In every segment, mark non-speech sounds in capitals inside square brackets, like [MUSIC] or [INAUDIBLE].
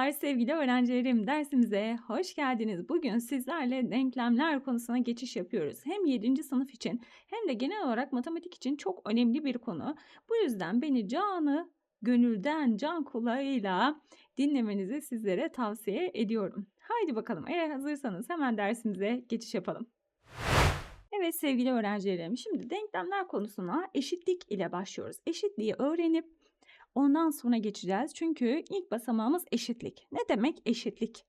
Merhabalar sevgili öğrencilerim. Dersimize hoş geldiniz. Bugün sizlerle denklemler konusuna geçiş yapıyoruz. Hem 7. sınıf için hem de genel olarak matematik için çok önemli bir konu. Bu yüzden beni canı gönülden, can kulağıyla dinlemenizi sizlere tavsiye ediyorum. Haydi bakalım eğer hazırsanız hemen dersimize geçiş yapalım. Evet sevgili öğrencilerim, şimdi denklemler konusuna eşitlik ile başlıyoruz. Eşitliği öğrenip ondan sonra geçeceğiz. Çünkü ilk basamağımız eşitlik. Ne demek eşitlik?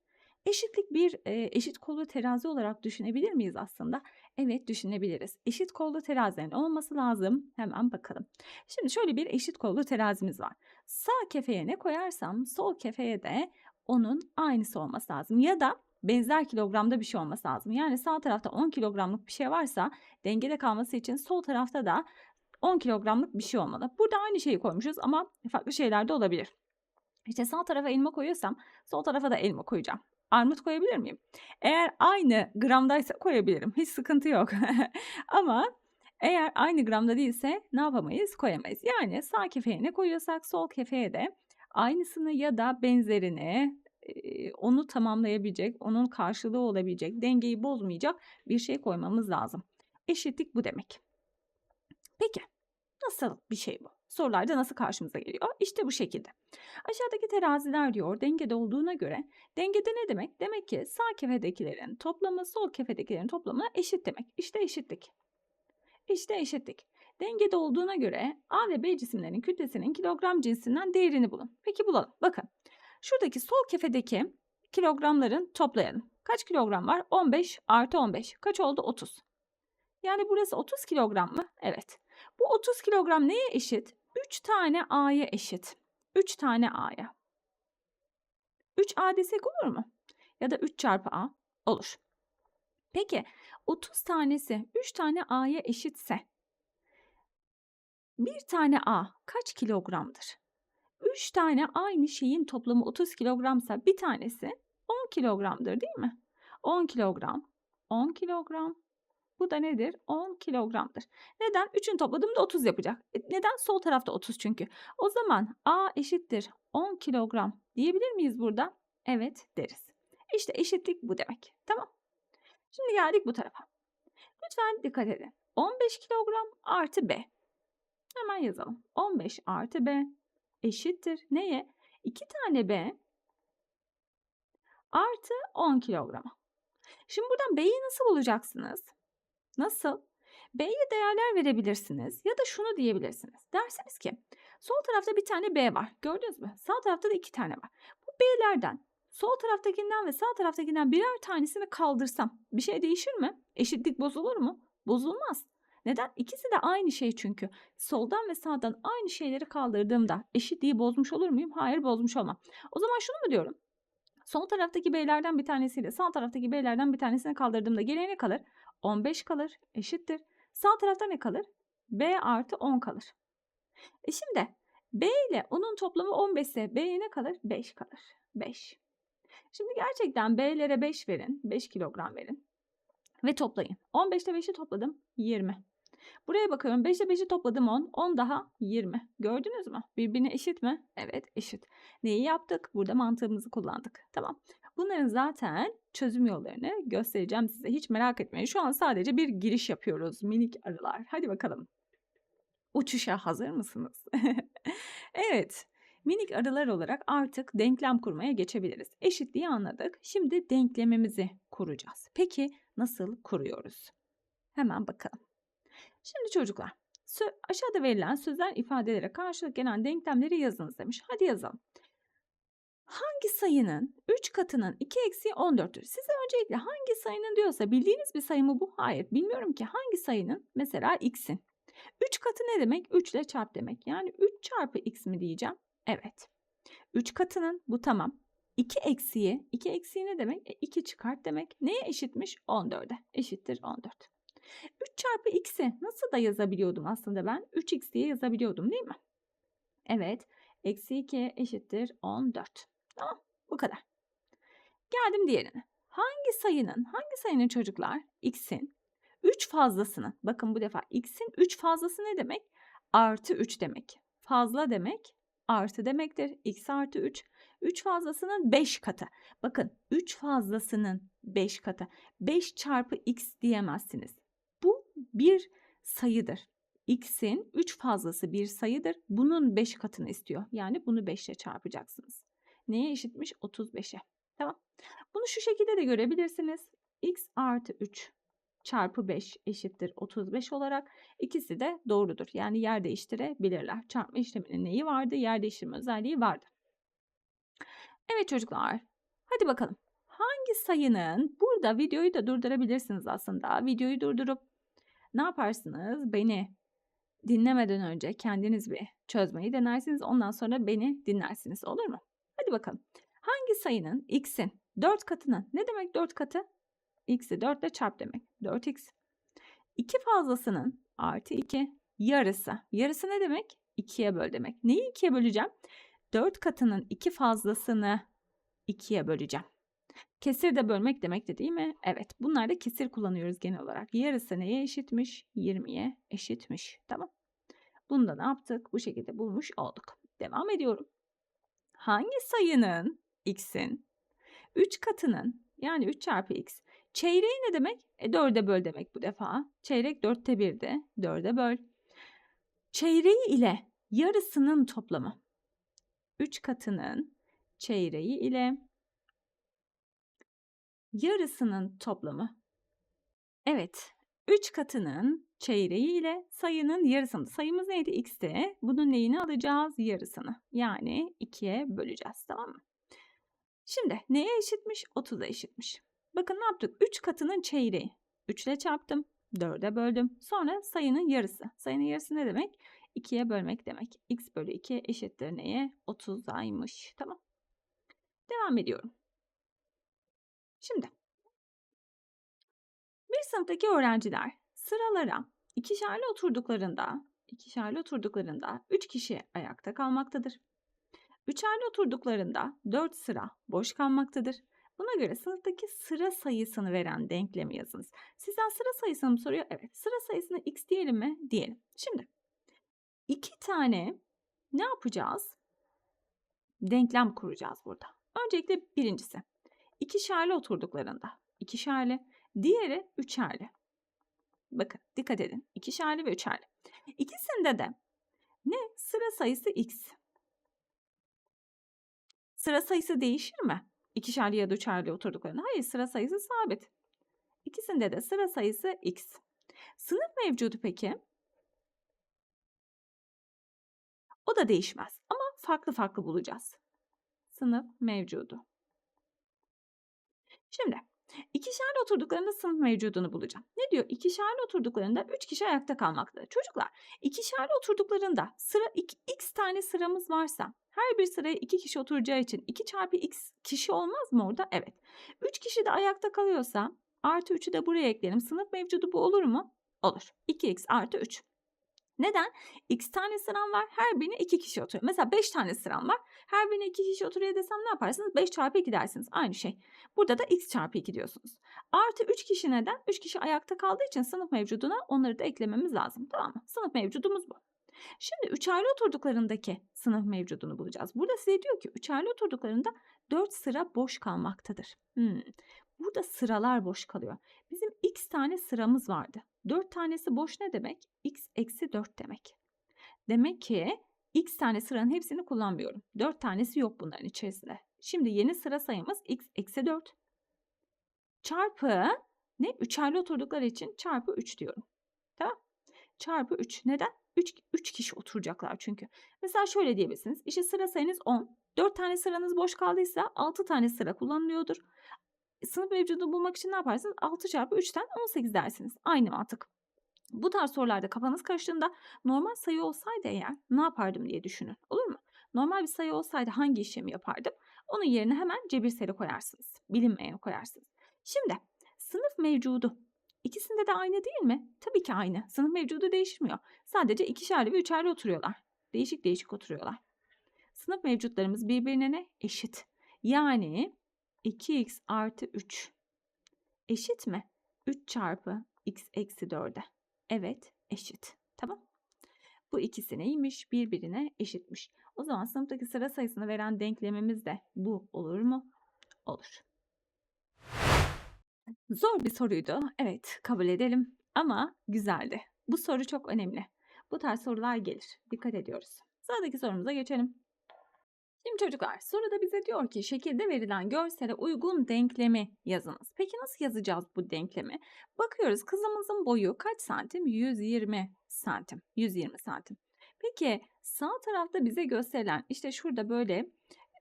Eşitlik bir e, eşit kollu terazi olarak düşünebilir miyiz aslında? Evet düşünebiliriz. Eşit kollu terazinin olması lazım. Hemen bakalım. Şimdi şöyle bir eşit kollu terazimiz var. Sağ kefeye ne koyarsam sol kefeye de onun aynısı olması lazım. Ya da benzer kilogramda bir şey olması lazım. Yani sağ tarafta 10 kilogramlık bir şey varsa dengede kalması için sol tarafta da 10 kilogramlık bir şey olmalı. Burada aynı şeyi koymuşuz ama farklı şeyler de olabilir. İşte sağ tarafa elma koyuyorsam sol tarafa da elma koyacağım. Armut koyabilir miyim? Eğer aynı gramdaysa koyabilirim. Hiç sıkıntı yok. [LAUGHS] ama eğer aynı gramda değilse ne yapamayız? Koyamayız. Yani sağ kefeye ne koyuyorsak sol kefeye de aynısını ya da benzerini onu tamamlayabilecek, onun karşılığı olabilecek, dengeyi bozmayacak bir şey koymamız lazım. Eşitlik bu demek. Peki nasıl bir şey bu? Sorularda nasıl karşımıza geliyor? İşte bu şekilde. Aşağıdaki teraziler diyor dengede olduğuna göre dengede ne demek? Demek ki sağ kefedekilerin toplamı sol kefedekilerin toplamına eşit demek. İşte eşitlik. İşte eşitlik. Dengede olduğuna göre A ve B cisimlerin kütlesinin kilogram cinsinden değerini bulun. Peki bulalım. Bakın şuradaki sol kefedeki kilogramların toplayalım. Kaç kilogram var? 15 artı 15. Kaç oldu? 30. Yani burası 30 kilogram mı? Evet. Bu 30 kilogram neye eşit? 3 tane A'ya eşit. 3 tane A'ya. 3 A desek olur mu? Ya da 3 çarpı A olur. Peki 30 tanesi 3 tane A'ya eşitse bir tane A kaç kilogramdır? 3 tane aynı şeyin toplamı 30 kilogramsa bir tanesi 10 kilogramdır değil mi? 10 kilogram, 10 kilogram, bu da nedir? 10 kilogramdır. Neden? 3'ün topladığımda 30 yapacak. E, neden? Sol tarafta 30 çünkü. O zaman A eşittir 10 kilogram diyebilir miyiz burada? Evet deriz. İşte eşitlik bu demek. Tamam. Şimdi geldik bu tarafa. Lütfen dikkat edin. 15 kilogram artı B. Hemen yazalım. 15 artı B eşittir. Neye? 2 tane B artı 10 kilograma. Şimdi buradan B'yi nasıl bulacaksınız? Nasıl? B'ye değerler verebilirsiniz ya da şunu diyebilirsiniz. Dersiniz ki sol tarafta bir tane B var. Gördünüz mü? Sağ tarafta da iki tane var. Bu B'lerden sol taraftakinden ve sağ taraftakinden birer tanesini kaldırsam bir şey değişir mi? Eşitlik bozulur mu? Bozulmaz. Neden? İkisi de aynı şey çünkü. Soldan ve sağdan aynı şeyleri kaldırdığımda eşitliği bozmuş olur muyum? Hayır bozmuş olmam. O zaman şunu mu diyorum? Sol taraftaki B'lerden bir tanesiyle sağ taraftaki B'lerden bir tanesini kaldırdığımda geriye ne kalır? 15 kalır eşittir. Sağ tarafta ne kalır? B artı 10 kalır. E şimdi B ile onun toplamı 15 ise B'ye ne kalır? 5 kalır. 5. Şimdi gerçekten B'lere 5 verin. 5 kilogram verin. Ve toplayın. 15 ile 5'i topladım. 20. Buraya bakıyorum. 5 ile 5'i topladım 10. 10 daha 20. Gördünüz mü? Birbirine eşit mi? Evet eşit. Neyi yaptık? Burada mantığımızı kullandık. Tamam. Bunların zaten çözüm yollarını göstereceğim size. Hiç merak etmeyin. Şu an sadece bir giriş yapıyoruz minik arılar. Hadi bakalım. Uçuşa hazır mısınız? [LAUGHS] evet. Minik arılar olarak artık denklem kurmaya geçebiliriz. Eşitliği anladık. Şimdi denklemimizi kuracağız. Peki nasıl kuruyoruz? Hemen bakalım. Şimdi çocuklar aşağıda verilen sözler ifadelere karşılık gelen denklemleri yazınız demiş. Hadi yazalım. Hangi sayının 3 katının 2 eksi 14'tür? Size öncelikle hangi sayının diyorsa bildiğiniz bir sayı mı bu? Hayır bilmiyorum ki hangi sayının mesela x'in. 3 katı ne demek? 3 ile çarp demek. Yani 3 çarpı x mi diyeceğim? Evet. 3 katının bu tamam. 2 eksiği, 2 eksiği ne demek? E, 2 çıkart demek. Neye eşitmiş? 14'e. Eşittir 14. 3 çarpı x'i nasıl da yazabiliyordum aslında ben? 3x diye yazabiliyordum değil mi? Evet. Eksi 2 eşittir 14. Tamam bu kadar. Geldim diğerine. Hangi sayının, hangi sayının çocuklar x'in 3 fazlasını, bakın bu defa x'in 3 fazlası ne demek? Artı 3 demek. Fazla demek, artı demektir. x artı 3. 3 fazlasının 5 katı. Bakın 3 fazlasının 5 katı. 5 çarpı x diyemezsiniz. Bu bir sayıdır. x'in 3 fazlası bir sayıdır. Bunun 5 katını istiyor. Yani bunu 5 ile çarpacaksınız. Neye eşitmiş? 35'e. Tamam. Bunu şu şekilde de görebilirsiniz. x artı 3 çarpı 5 eşittir 35 olarak ikisi de doğrudur. Yani yer değiştirebilirler. Çarpma işleminin neyi vardı? Yer değiştirme özelliği vardı. Evet çocuklar. Hadi bakalım. Hangi sayının burada videoyu da durdurabilirsiniz aslında. Videoyu durdurup ne yaparsınız? Beni dinlemeden önce kendiniz bir çözmeyi denersiniz. Ondan sonra beni dinlersiniz. Olur mu? Hadi bakalım. Hangi sayının x'in 4 katının ne demek 4 katı? x'i 4 ile çarp demek. 4x. 2 fazlasının artı 2 yarısı. Yarısı ne demek? 2'ye böl demek. Neyi 2'ye böleceğim? 4 katının 2 fazlasını 2'ye böleceğim. Kesir de bölmek demek de değil mi? Evet. Bunlarda kesir kullanıyoruz genel olarak. Yarısı neye eşitmiş? 20'ye eşitmiş. Tamam. Bunu da ne yaptık? Bu şekilde bulmuş olduk. Devam ediyorum. Hangi sayının x'in 3 katının yani 3 çarpı x çeyreği ne demek? E 4'e böl demek bu defa. Çeyrek 4'te 1'di. 4'e böl. Çeyreği ile yarısının toplamı. 3 katının çeyreği ile yarısının toplamı. Evet, 3 katının çeyreği ile sayının yarısını. Sayımız neydi? X'ti. Bunun neyini alacağız? Yarısını. Yani 2'ye böleceğiz. Tamam mı? Şimdi neye eşitmiş? 30'a eşitmiş. Bakın ne yaptık? 3 katının çeyreği. 3 ile çarptım. 4'e böldüm. Sonra sayının yarısı. Sayının yarısı ne demek? 2'ye bölmek demek. x bölü 2 eşittir neye? 30'aymış. Tamam. Devam ediyorum. Şimdi bir sınıftaki öğrenciler sıralara ikişerli oturduklarında ikişerli oturduklarında 3 kişi ayakta kalmaktadır. Üçerli oturduklarında 4 sıra boş kalmaktadır. Buna göre sınıftaki sıra sayısını veren denklemi yazınız. Sizden sıra sayısını mı soruyor? Evet. Sıra sayısını x diyelim mi? Diyelim. Şimdi iki tane ne yapacağız? Denklem kuracağız burada. Öncelikle birincisi. İkişerli oturduklarında. ikişerli. Diğeri üçerli. Bakın dikkat edin. İkişerli ve üçerli. İkisinde de ne? Sıra sayısı x. Sıra sayısı değişir mi? İkişerli ya da üçerli oturduklarında. Hayır sıra sayısı sabit. İkisinde de sıra sayısı x. Sınıf mevcudu peki? O da değişmez ama farklı farklı bulacağız. Sınıf mevcudu. Şimdi ikişerli oturduklarında sınıf mevcudunu bulacağım. Ne diyor? İkişerli oturduklarında 3 kişi ayakta kalmaktadır. Çocuklar ikişerli oturduklarında sıra x tane sıramız varsa her bir sıraya 2 kişi oturacağı için 2 çarpı x kişi olmaz mı orada? Evet. 3 kişi de ayakta kalıyorsa artı 3'ü de buraya ekleyelim. Sınıf mevcudu bu olur mu? Olur. 2x artı 3. Neden? X tane sıram var. Her birine 2 kişi oturuyor. Mesela 5 tane sıram var. Her birine 2 kişi oturuyor desem ne yaparsınız? 5 çarpı 2 dersiniz. Aynı şey. Burada da x çarpı 2 diyorsunuz. Artı 3 kişi neden? 3 kişi ayakta kaldığı için sınıf mevcuduna onları da eklememiz lazım. Tamam mı? Sınıf mevcudumuz bu. Şimdi üçerli oturduklarındaki sınıf mevcudunu bulacağız. Burada size diyor ki üçerli oturduklarında 4 sıra boş kalmaktadır. Hmm. Burada sıralar boş kalıyor. Bizim x tane sıramız vardı. 4 tanesi boş ne demek? x eksi 4 demek. Demek ki x tane sıranın hepsini kullanmıyorum. 4 tanesi yok bunların içerisinde. Şimdi yeni sıra sayımız x eksi 4 çarpı ne? Üçerli oturdukları için çarpı 3 diyorum. Tamam. Çarpı 3. Neden? 3, 3 kişi oturacaklar çünkü. Mesela şöyle diyebilirsiniz. İşte sıra sayınız 10. 4 tane sıranız boş kaldıysa 6 tane sıra kullanılıyordur. Sınıf mevcudunu bulmak için ne yaparsınız? 6 çarpı 3'ten 18 dersiniz. Aynı mantık. Bu tarz sorularda kafanız karıştığında normal sayı olsaydı eğer ne yapardım diye düşünün. Olur mu? Normal bir sayı olsaydı hangi işlemi yapardım? Onun yerine hemen cebirseli koyarsınız. Bilinmeyeni koyarsınız. Şimdi sınıf mevcudu İkisinde de aynı değil mi? Tabii ki aynı. Sınıf mevcudu değişmiyor. Sadece ikişerli ve üçerli oturuyorlar. Değişik değişik oturuyorlar. Sınıf mevcutlarımız birbirine ne? Eşit. Yani 2x artı 3 eşit mi? 3 çarpı x eksi 4'e. Evet eşit. Tamam. Bu ikisi neymiş? Birbirine eşitmiş. O zaman sınıftaki sıra sayısını veren denklemimiz de bu olur mu? Olur. Zor bir soruydu. Evet, kabul edelim ama güzeldi. Bu soru çok önemli. Bu tarz sorular gelir. Dikkat ediyoruz. Sıradaki sorumuza geçelim. Şimdi çocuklar soruda bize diyor ki şekilde verilen görsele uygun denklemi yazınız. Peki nasıl yazacağız bu denklemi? Bakıyoruz kızımızın boyu kaç santim? 120 santim. 120 santim. Peki sağ tarafta bize gösterilen işte şurada böyle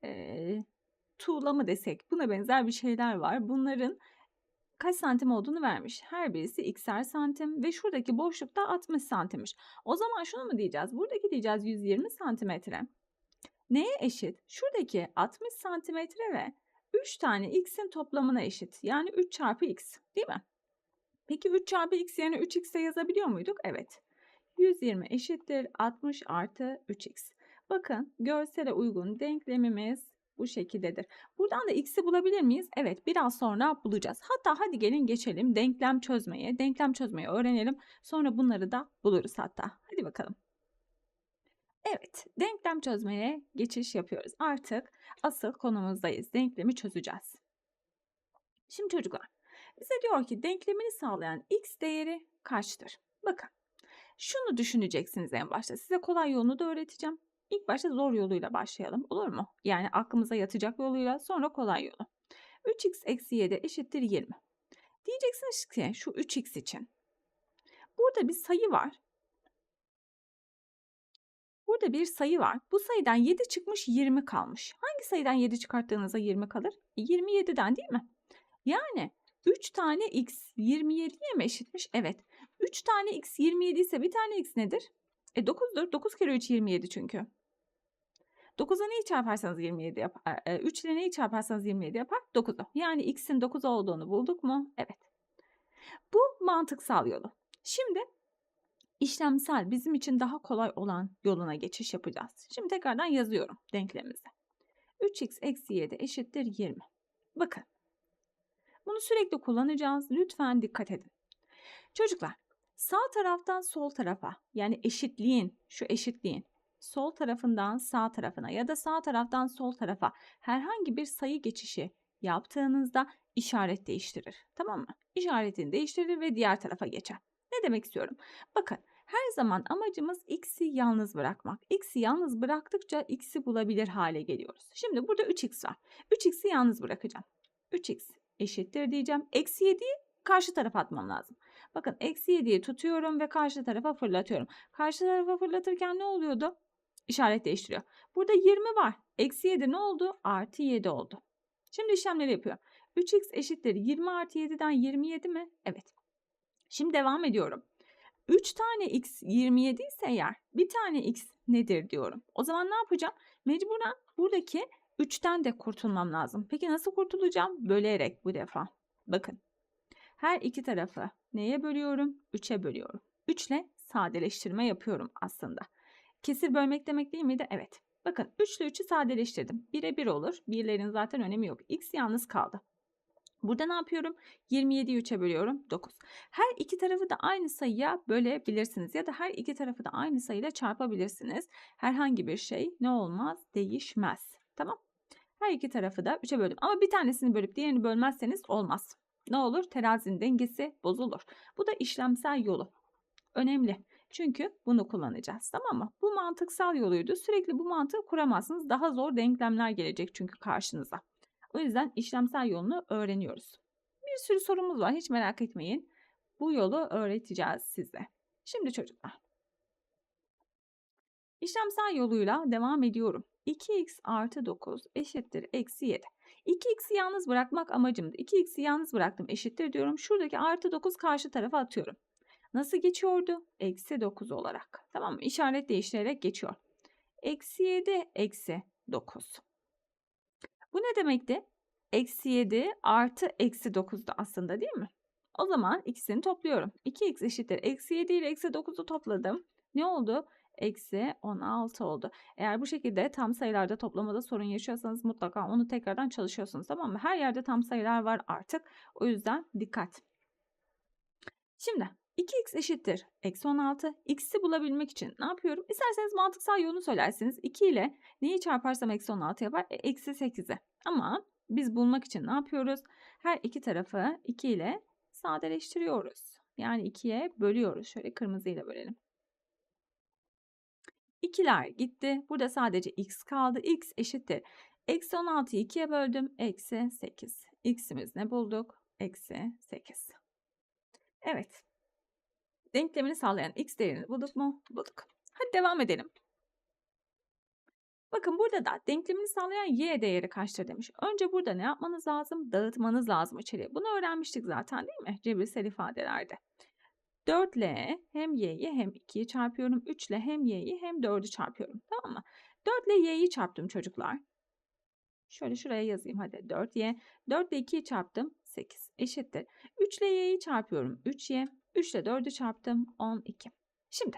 e, tuğla mı desek buna benzer bir şeyler var. Bunların kaç santim olduğunu vermiş. Her birisi x'er santim ve şuradaki boşlukta 60 santimmiş. O zaman şunu mu diyeceğiz? Buradaki diyeceğiz 120 santimetre. Neye eşit? Şuradaki 60 santimetre ve 3 tane x'in toplamına eşit. Yani 3 çarpı x değil mi? Peki 3 çarpı x yerine 3x de yazabiliyor muyduk? Evet. 120 eşittir 60 artı 3x. Bakın görsele uygun denklemimiz bu şekildedir. Buradan da x'i bulabilir miyiz? Evet biraz sonra bulacağız. Hatta hadi gelin geçelim denklem çözmeye. Denklem çözmeyi öğrenelim. Sonra bunları da buluruz hatta. Hadi bakalım. Evet, denklem çözmeye geçiş yapıyoruz. Artık asıl konumuzdayız. Denklemi çözeceğiz. Şimdi çocuklar, bize diyor ki denklemini sağlayan x değeri kaçtır? Bakın, şunu düşüneceksiniz en başta. Size kolay yolunu da öğreteceğim. İlk başta zor yoluyla başlayalım. Olur mu? Yani aklımıza yatacak yoluyla sonra kolay yolu. 3x eksi 7 eşittir 20. Diyeceksiniz ki şu 3x için. Burada bir sayı var. Burada bir sayı var. Bu sayıdan 7 çıkmış 20 kalmış. Hangi sayıdan 7 çıkarttığınızda 20 kalır? 27'den değil mi? Yani 3 tane x 27'ye mi eşitmiş? Evet. 3 tane x 27 ise bir tane x nedir? E 9'dur. 9 kere 3 27 çünkü. 9'a neyi çarparsanız 27 yapar. E, 3 ile neyi çarparsanız 27 yapar? 9'u. Yani x'in 9 olduğunu bulduk mu? Evet. Bu mantıksal yolu. Şimdi işlemsel bizim için daha kolay olan yoluna geçiş yapacağız. Şimdi tekrardan yazıyorum denklemimizi. 3x eksi 7 eşittir 20. Bakın. Bunu sürekli kullanacağız. Lütfen dikkat edin. Çocuklar sağ taraftan sol tarafa yani eşitliğin şu eşitliğin sol tarafından sağ tarafına ya da sağ taraftan sol tarafa herhangi bir sayı geçişi yaptığınızda işaret değiştirir. Tamam mı? İşaretini değiştirir ve diğer tarafa geçer. Ne demek istiyorum? Bakın her zaman amacımız x'i yalnız bırakmak. X'i yalnız bıraktıkça x'i bulabilir hale geliyoruz. Şimdi burada 3x var. 3x'i yalnız bırakacağım. 3x eşittir diyeceğim. Eksi 7'yi karşı tarafa atmam lazım. Bakın eksi 7'yi tutuyorum ve karşı tarafa fırlatıyorum. Karşı tarafa fırlatırken ne oluyordu? İşaret değiştiriyor. Burada 20 var. Eksi 7 ne oldu? Artı 7 oldu. Şimdi işlemleri yapıyorum. 3x eşittir 20 artı 7'den 27 mi? Evet. Şimdi devam ediyorum. 3 tane x 27 ise eğer bir tane x nedir diyorum. O zaman ne yapacağım? Mecburen buradaki 3'ten de kurtulmam lazım. Peki nasıl kurtulacağım? Bölerek bu defa. Bakın. Her iki tarafı neye bölüyorum? 3'e bölüyorum. 3 ile sadeleştirme yapıyorum aslında. Kesir bölmek demek değil miydi? Evet. Bakın 3 ile 3'ü sadeleştirdim. 1'e 1 olur. Birlerin zaten önemi yok. X yalnız kaldı. Burada ne yapıyorum? 27'yi 3'e bölüyorum. 9. Her iki tarafı da aynı sayıya bölebilirsiniz. Ya da her iki tarafı da aynı sayıyla çarpabilirsiniz. Herhangi bir şey ne olmaz? Değişmez. Tamam. Her iki tarafı da 3'e böldüm. Ama bir tanesini bölüp diğerini bölmezseniz olmaz. Ne olur? Terazinin dengesi bozulur. Bu da işlemsel yolu. Önemli. Çünkü bunu kullanacağız. Tamam mı? Bu mantıksal yoluydu. Sürekli bu mantığı kuramazsınız. Daha zor denklemler gelecek çünkü karşınıza. O yüzden işlemsel yolunu öğreniyoruz. Bir sürü sorumuz var. Hiç merak etmeyin. Bu yolu öğreteceğiz size. Şimdi çocuklar. İşlemsel yoluyla devam ediyorum. 2x artı 9 eşittir eksi 7. 2x'i yalnız bırakmak amacımdı. 2x'i yalnız bıraktım eşittir diyorum. Şuradaki artı 9 karşı tarafa atıyorum. Nasıl geçiyordu? Eksi 9 olarak. Tamam mı? İşaret değiştirerek geçiyor. Eksi 7 eksi 9. Bu ne demekti? Eksi 7 artı eksi 9'du aslında değil mi? O zaman ikisini topluyorum. 2x eşittir. Eksi 7 ile eksi 9'u topladım. Ne oldu? Eksi 16 oldu. Eğer bu şekilde tam sayılarda toplamada sorun yaşıyorsanız mutlaka onu tekrardan çalışıyorsunuz tamam mı? Her yerde tam sayılar var artık. O yüzden dikkat. Şimdi 2x eşittir. Eksi 16. X'i bulabilmek için ne yapıyorum? İsterseniz mantıksal yolunu söylersiniz. 2 ile neyi çarparsam eksi 16 yapar? E, eksi 8'i. Ama biz bulmak için ne yapıyoruz? Her iki tarafı 2 ile sadeleştiriyoruz. Yani 2'ye bölüyoruz. Şöyle kırmızıyla bölelim. 2'ler gitti. Burada sadece x kaldı. x eşittir. Eksi 16'yı 2'ye böldüm. Eksi 8. x'imiz ne bulduk? Eksi 8. Evet. Denklemini sağlayan x değerini bulduk mu? Bulduk. Hadi devam edelim. Bakın burada da denklemini sağlayan y değeri kaçtır demiş. Önce burada ne yapmanız lazım? Dağıtmanız lazım içeriye. Bunu öğrenmiştik zaten değil mi? Cebirsel ifadelerde. 4 ile hem y'yi hem 2'yi çarpıyorum. 3 ile hem y'yi hem 4'ü çarpıyorum. Tamam mı? 4 ile y'yi çarptım çocuklar. Şöyle şuraya yazayım hadi. 4y. 4 ile 2'yi çarptım. 8 eşittir. 3 ile y'yi çarpıyorum. 3y. 3 ile 4'ü çarptım. 12. Şimdi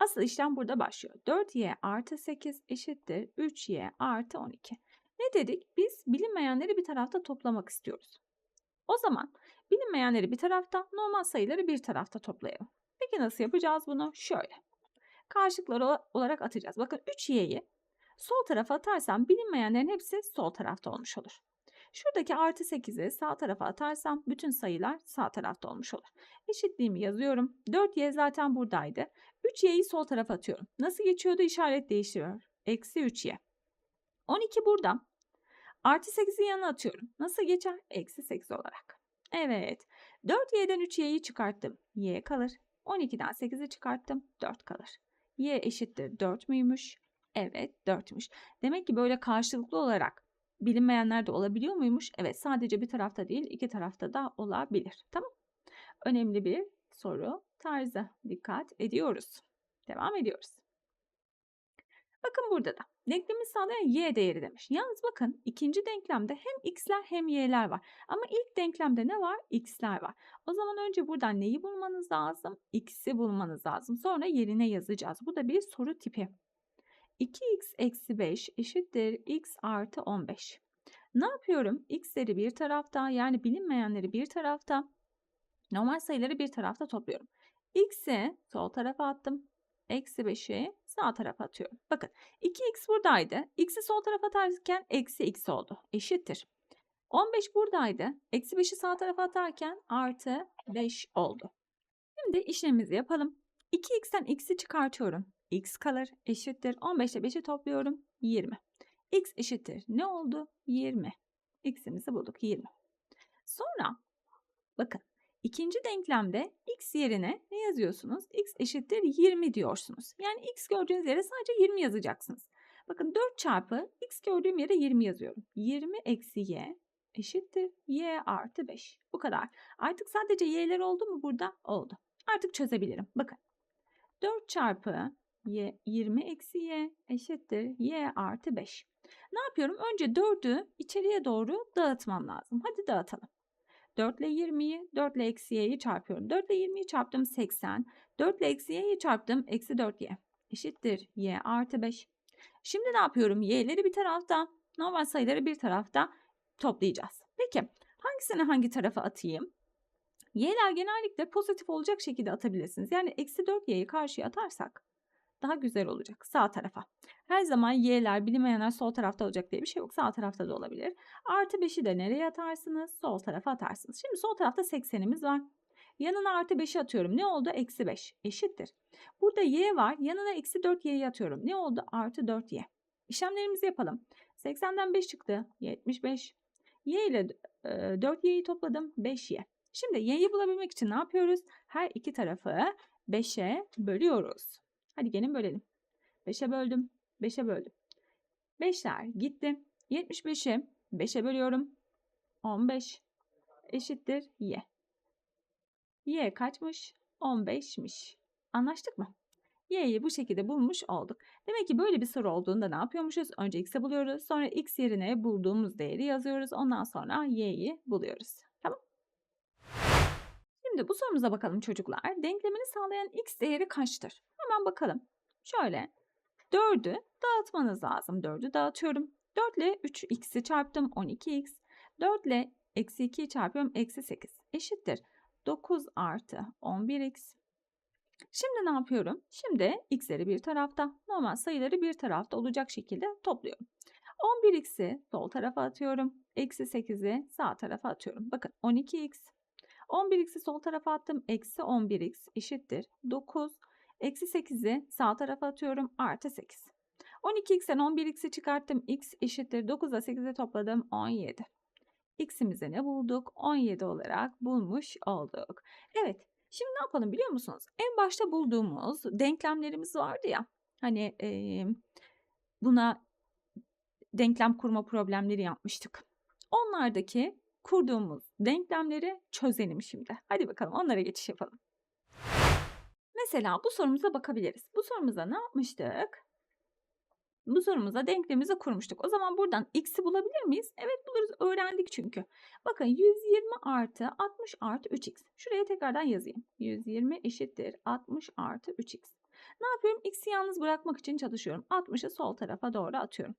asıl işlem burada başlıyor. 4y artı 8 eşittir. 3y artı 12. Ne dedik? Biz bilinmeyenleri bir tarafta toplamak istiyoruz. O zaman bilinmeyenleri bir tarafta, normal sayıları bir tarafta toplayalım. Peki nasıl yapacağız bunu? Şöyle. Karşılıklar olarak atacağız. Bakın 3y'yi sol tarafa atarsam bilinmeyenlerin hepsi sol tarafta olmuş olur. Şuradaki artı 8'i sağ tarafa atarsam bütün sayılar sağ tarafta olmuş olur. Eşitliğimi yazıyorum. 4y zaten buradaydı. 3y'yi sol tarafa atıyorum. Nasıl geçiyordu? İşaret değiştiriyor. Eksi 3y. 12 burada. Artı 8'i yanına atıyorum. Nasıl geçer? Eksi 8 olarak. Evet. 4y'den 3y'yi çıkarttım. y kalır. 12'den 8'i çıkarttım. 4 kalır. y eşittir 4 müymüş? Evet 4'müş. Demek ki böyle karşılıklı olarak bilinmeyenler de olabiliyor muymuş? Evet sadece bir tarafta değil iki tarafta da olabilir. Tamam. Önemli bir soru tarzı. Dikkat ediyoruz. Devam ediyoruz. Bakın burada da denklemi sağlayan y değeri demiş. Yalnız bakın ikinci denklemde hem x'ler hem y'ler var. Ama ilk denklemde ne var? x'ler var. O zaman önce buradan neyi bulmanız lazım? x'i bulmanız lazım. Sonra yerine yazacağız. Bu da bir soru tipi. 2x eksi 5 eşittir x artı 15. Ne yapıyorum? x'leri bir tarafta yani bilinmeyenleri bir tarafta, normal sayıları bir tarafta topluyorum. x'i sol tarafa attım. Eksi 5'i sağ tarafa atıyorum. Bakın 2x buradaydı. x'i sol tarafa atarken eksi x oldu. Eşittir. 15 buradaydı. Eksi 5'i sağ tarafa atarken artı 5 oldu. Şimdi işlemimizi yapalım. 2x'ten x'i çıkartıyorum. X kalır eşittir. 15 ile 5'i topluyorum. 20. x eşittir. Ne oldu? 20. x'imizi bulduk. 20. Sonra bakın İkinci denklemde x yerine ne yazıyorsunuz? x eşittir 20 diyorsunuz. Yani x gördüğünüz yere sadece 20 yazacaksınız. Bakın 4 çarpı x gördüğüm yere 20 yazıyorum. 20 eksi y eşittir y artı 5. Bu kadar. Artık sadece y'ler oldu mu burada? Oldu. Artık çözebilirim. Bakın 4 çarpı y 20 eksi y eşittir y artı 5. Ne yapıyorum? Önce 4'ü içeriye doğru dağıtmam lazım. Hadi dağıtalım. 4 ile 20'yi 4 ile eksi y'yi çarpıyorum. 4 ile 20'yi çarptım 80. 4 ile eksi y'yi çarptım eksi 4y. Eşittir y artı 5. Şimdi ne yapıyorum? Y'leri bir tarafta, normal sayıları bir tarafta toplayacağız. Peki hangisini hangi tarafa atayım? Y'ler genellikle pozitif olacak şekilde atabilirsiniz. Yani eksi 4y'yi karşıya atarsak daha güzel olacak sağ tarafa. Her zaman y'ler bilinmeyenler sol tarafta olacak diye bir şey yok. Sağ tarafta da olabilir. Artı 5'i de nereye atarsınız? Sol tarafa atarsınız. Şimdi sol tarafta 80'imiz var. Yanına artı 5'i atıyorum. Ne oldu? Eksi 5 eşittir. Burada y var. Yanına eksi 4y'yi atıyorum. Ne oldu? Artı 4y. İşlemlerimizi yapalım. 80'den 5 çıktı. 75. Y ile 4y'yi topladım. 5y. Şimdi y'yi bulabilmek için ne yapıyoruz? Her iki tarafı 5'e bölüyoruz. Hadi gelin bölelim. 5'e böldüm. 5'e böldüm. 5'ler gitti. 75'i 5'e bölüyorum. 15 eşittir y. y kaçmış? 15'miş. Anlaştık mı? y'yi bu şekilde bulmuş olduk. Demek ki böyle bir soru olduğunda ne yapıyormuşuz? Önce x'e buluyoruz. Sonra x yerine bulduğumuz değeri yazıyoruz. Ondan sonra y'yi buluyoruz. Tamam. Şimdi bu sorumuza bakalım çocuklar. Denklemini sağlayan x değeri kaçtır? Hemen bakalım. Şöyle 4'ü dağıtmanız lazım. 4'ü dağıtıyorum. 4 ile 3x'i çarptım 12x. 4 ile eksi 2'yi çarpıyorum eksi 8 eşittir. 9 artı 11x. Şimdi ne yapıyorum? Şimdi x'leri bir tarafta, normal sayıları bir tarafta olacak şekilde topluyorum. 11x'i sol tarafa atıyorum. Eksi 8'i sağ tarafa atıyorum. Bakın 12x. 11x'i sol tarafa attım. Eksi 11x eşittir. 9. Eksi 8'i sağ tarafa atıyorum. Artı 8. 12x'ten 11x'i çıkarttım. x eşittir. 9 ile 8'i topladım. 17. x'imizi ne bulduk? 17 olarak bulmuş olduk. Evet. Şimdi ne yapalım biliyor musunuz? En başta bulduğumuz denklemlerimiz vardı ya. Hani e, buna denklem kurma problemleri yapmıştık. Onlardaki kurduğumuz denklemleri çözelim şimdi. Hadi bakalım onlara geçiş yapalım. Mesela bu sorumuza bakabiliriz. Bu sorumuza ne yapmıştık? Bu sorumuza denklemimizi kurmuştuk. O zaman buradan x'i bulabilir miyiz? Evet buluruz. Öğrendik çünkü. Bakın 120 artı 60 artı 3x. Şuraya tekrardan yazayım. 120 eşittir 60 artı 3x. Ne yapıyorum? X'i yalnız bırakmak için çalışıyorum. 60'ı sol tarafa doğru atıyorum.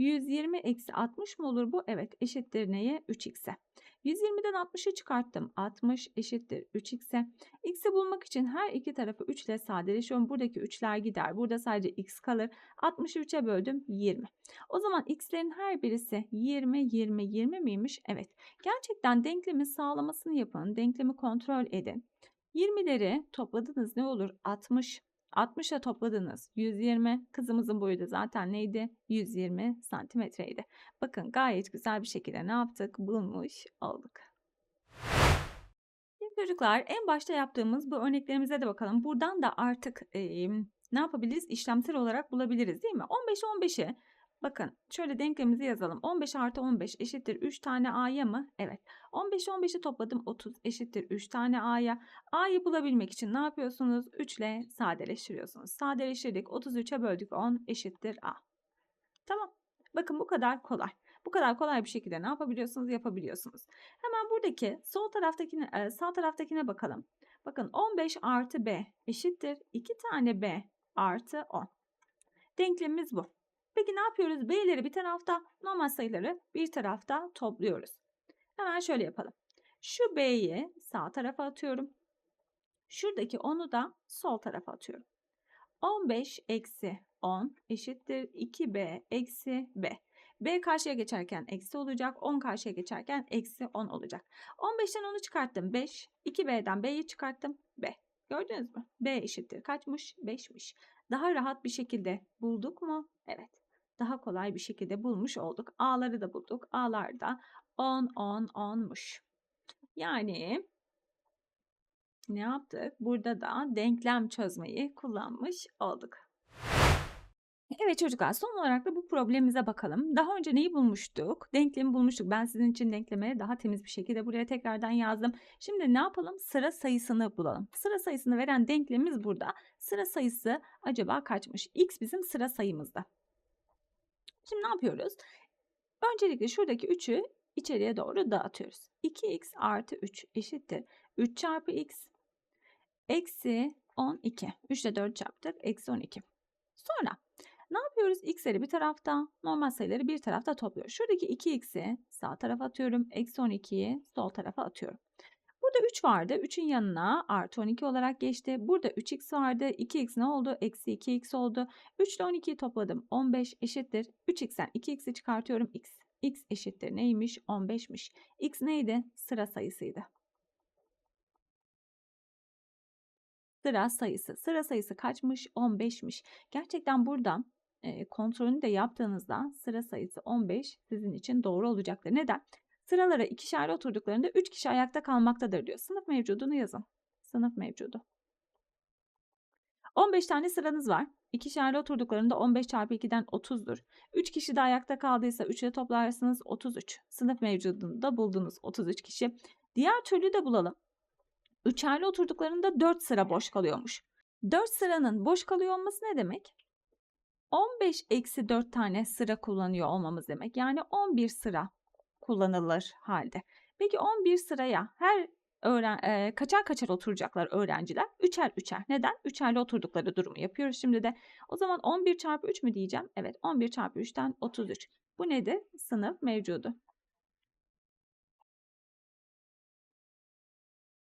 120 eksi 60 mı olur bu? Evet eşittir neye? 3x'e. 120'den 60'ı çıkarttım. 60 eşittir 3x'e. X'i bulmak için her iki tarafı 3 ile sadeleşiyorum. Buradaki 3'ler gider. Burada sadece x kalır. 60'ı 3'e böldüm 20. O zaman x'lerin her birisi 20, 20, 20 miymiş? Evet. Gerçekten denklemin sağlamasını yapın. Denklemi kontrol edin. 20'leri topladınız ne olur? 60. 60'a topladınız 120. Kızımızın boyu da zaten neydi? 120 santimetreydi. Bakın gayet güzel bir şekilde ne yaptık? Bulmuş olduk. Şimdi çocuklar en başta yaptığımız bu örneklerimize de bakalım. Buradan da artık e, ne yapabiliriz? İşlemsel olarak bulabiliriz değil mi? 15'e 15'i Bakın şöyle denklemimizi yazalım. 15 artı 15 eşittir 3 tane A'ya mı? Evet. 15 15'i topladım 30 eşittir 3 tane A'ya. A'yı bulabilmek için ne yapıyorsunuz? 3 ile sadeleştiriyorsunuz. Sadeleştirdik 33'e böldük 10 eşittir A. Tamam. Bakın bu kadar kolay. Bu kadar kolay bir şekilde ne yapabiliyorsunuz? Yapabiliyorsunuz. Hemen buradaki sol taraftakine, sağ taraftakine bakalım. Bakın 15 artı B eşittir 2 tane B artı 10. Denklemimiz bu. Peki ne yapıyoruz? B'leri bir tarafta, normal sayıları bir tarafta topluyoruz. Hemen şöyle yapalım. Şu B'yi sağ tarafa atıyorum. Şuradaki 10'u da sol tarafa atıyorum. 15 eksi 10 eşittir 2B eksi B. B karşıya geçerken eksi olacak. 10 karşıya geçerken eksi 10 olacak. 15'ten 10'u çıkarttım. 5. 2B'den B'yi çıkarttım. B. Gördünüz mü? B eşittir. Kaçmış? 5'miş. Daha rahat bir şekilde bulduk mu? Evet daha kolay bir şekilde bulmuş olduk. A'ları da bulduk. A'lar da 10, 10, 10'muş. Yani ne yaptık? Burada da denklem çözmeyi kullanmış olduk. Evet çocuklar son olarak da bu problemimize bakalım. Daha önce neyi bulmuştuk? Denklemi bulmuştuk. Ben sizin için denklemi daha temiz bir şekilde buraya tekrardan yazdım. Şimdi ne yapalım? Sıra sayısını bulalım. Sıra sayısını veren denklemimiz burada. Sıra sayısı acaba kaçmış? X bizim sıra sayımızda. Şimdi ne yapıyoruz? Öncelikle şuradaki 3'ü içeriye doğru dağıtıyoruz. 2x artı 3 eşittir. 3 çarpı x eksi 12. 3 ile 4 çarptık. Eksi 12. Sonra ne yapıyoruz? X'leri bir tarafta, normal sayıları bir tarafta topluyoruz. Şuradaki 2x'i sağ tarafa atıyorum. Eksi 12'yi sol tarafa atıyorum. Burada 3 vardı. 3'ün yanına artı 12 olarak geçti. Burada 3x vardı. 2x ne oldu? Eksi 2x oldu. 3 ile 12'yi topladım. 15 eşittir. 3x'ten 2x'i çıkartıyorum. x. x eşittir neymiş? 15'miş. x neydi? Sıra sayısıydı. Sıra sayısı. Sıra sayısı kaçmış? 15'miş. Gerçekten burada e, kontrolünü de yaptığınızda sıra sayısı 15 sizin için doğru olacaktır. Neden? Sıralara ikişerli oturduklarında 3 kişi ayakta kalmaktadır diyor. Sınıf mevcudunu yazın. Sınıf mevcudu. 15 tane sıranız var. İkişerli oturduklarında 15 çarpı 2'den 30'dur. 3 kişi de ayakta kaldıysa 3 ile toplarsınız 33. Sınıf mevcudunu da buldunuz 33 kişi. Diğer türlü de bulalım. Üçerli oturduklarında 4 sıra boş kalıyormuş. 4 sıranın boş kalıyor olması ne demek? 15 eksi 4 tane sıra kullanıyor olmamız demek. Yani 11 sıra kullanılır halde. Peki 11 sıraya her öğren e, kaçar kaçar oturacaklar öğrenciler? Üçer üçer. Neden? Üçerli oturdukları durumu yapıyoruz şimdi de. O zaman 11 çarpı 3 mü diyeceğim? Evet 11 çarpı 3'ten 33. Bu nedir? Sınıf mevcudu.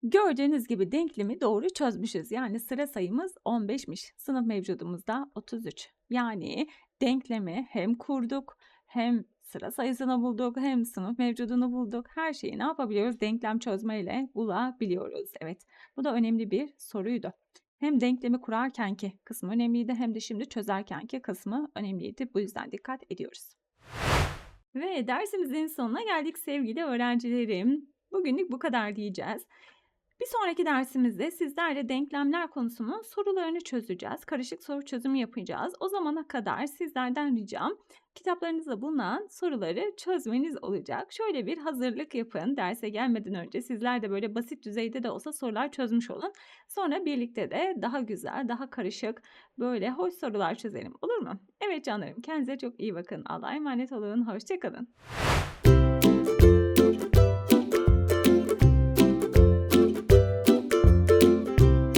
Gördüğünüz gibi denklemi doğru çözmüşüz. Yani sıra sayımız 15'miş. Sınıf mevcudumuz da 33. Yani denklemi hem kurduk hem sıra sayısını bulduk hem sınıf mevcudunu bulduk. Her şeyi ne yapabiliyoruz? Denklem çözmeyle bulabiliyoruz. Evet bu da önemli bir soruydu. Hem denklemi kurarkenki kısmı önemliydi hem de şimdi çözerkenki kısmı önemliydi. Bu yüzden dikkat ediyoruz. Ve dersimizin sonuna geldik sevgili öğrencilerim. Bugünlük bu kadar diyeceğiz. Bir sonraki dersimizde sizlerle denklemler konusunun sorularını çözeceğiz. Karışık soru çözümü yapacağız. O zamana kadar sizlerden ricam kitaplarınızda bulunan soruları çözmeniz olacak. Şöyle bir hazırlık yapın. Derse gelmeden önce sizler de böyle basit düzeyde de olsa sorular çözmüş olun. Sonra birlikte de daha güzel, daha karışık, böyle hoş sorular çözelim. Olur mu? Evet canlarım kendinize çok iyi bakın. Allah'a emanet olun. Hoşçakalın.